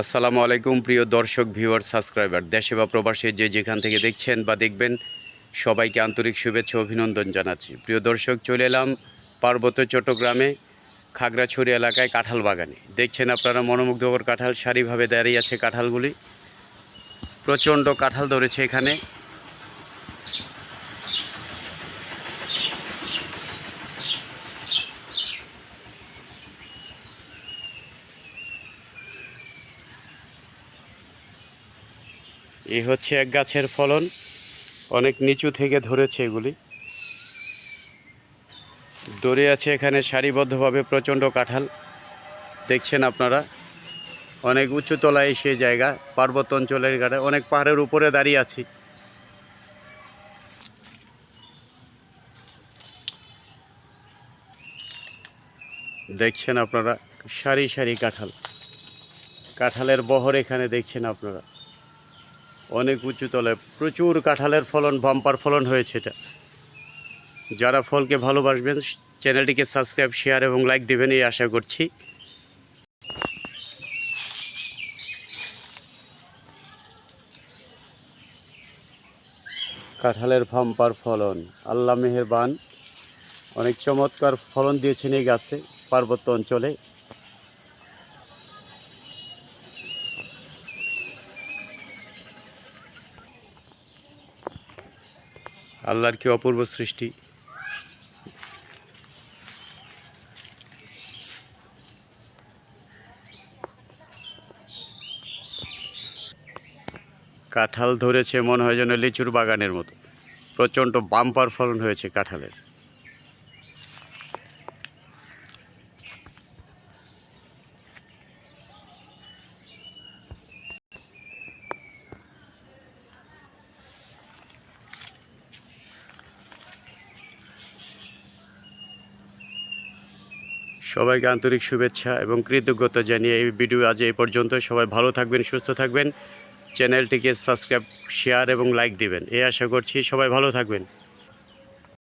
আসসালামু আলাইকুম, প্রিয় দর্শক ভিউয়ার সাবস্ক্রাইবার। দেশে বা প্রবাসে যে যেখান থেকে দেখছেন বা দেখবেন, সবাইকে আন্তরিক শুভেচ্ছা অভিনন্দন জানাচ্ছি। প্রিয় দর্শক, চলে এলাম পার্বত্য চট্টগ্রামে খাগড়াছড়ি এলাকায় কাঁঠাল বাগানে। দেখছেন আপনারা মনোমুগ্ধকর কাঁঠাল, সারিভাবে দাঁড়িয়ে আছে কাঁঠালগুলি। প্রচণ্ড কাঁঠাল ধরেছে এখানে। এই হচ্ছে এক গাছের ফলন। অনেক নিচু থেকে ধরেছে এগুলি। দড়ে আছে এখানে সারিবদ্ধভাবে প্রচণ্ড কাঁঠাল। দেখছেন আপনারা? অনেক উঁচু তলায় সেই জায়গা, পার্বত্য অঞ্চলের গাড়ে, অনেক পাহাড়ের উপরে দাঁড়িয়ে আছি। দেখছেন আপনারা? সারি সারি কাঁঠাল। কাঁঠালের বহর এখানে দেখছেন আপনারা? অনেক উঁচু তলায় প্রচুর কাঁঠালের ফলন, বাম্পার ফলন হয়েছে এটা। যারা ফলকে ভালোবাসবেন, চ্যানেলটিকে সাবস্ক্রাইব, শেয়ার এবং লাইক দেবেন, এই আশা করছি। কাঁঠালের ভাম্পার ফলন, আল্লাহ মেহেরবান। অনেক চমৎকার ফলন দিয়েছেন এই গাছে, পার্বত্য অঞ্চলে। আল্লাহর কি অপূর্ব সৃষ্টি? কাঁঠাল ধরেছে মনে হয় যেন লিচুর বাগানের মতো। প্রচণ্ড বাম্পার ফলন হয়েছে কাঁঠালের। সবাইকে আন্তরিক শুভেচ্ছা এবং কৃতজ্ঞতা জানিয়ে এই ভিডিও আজ এই পর্যন্ত। সবাই ভালো থাকবেন, সুস্থ থাকবেন। চ্যানেলটিকে সাবস্ক্রাইব, শেয়ার এবং লাইক দিবেন। এই আশা করছি সবাই ভালো থাকবেন।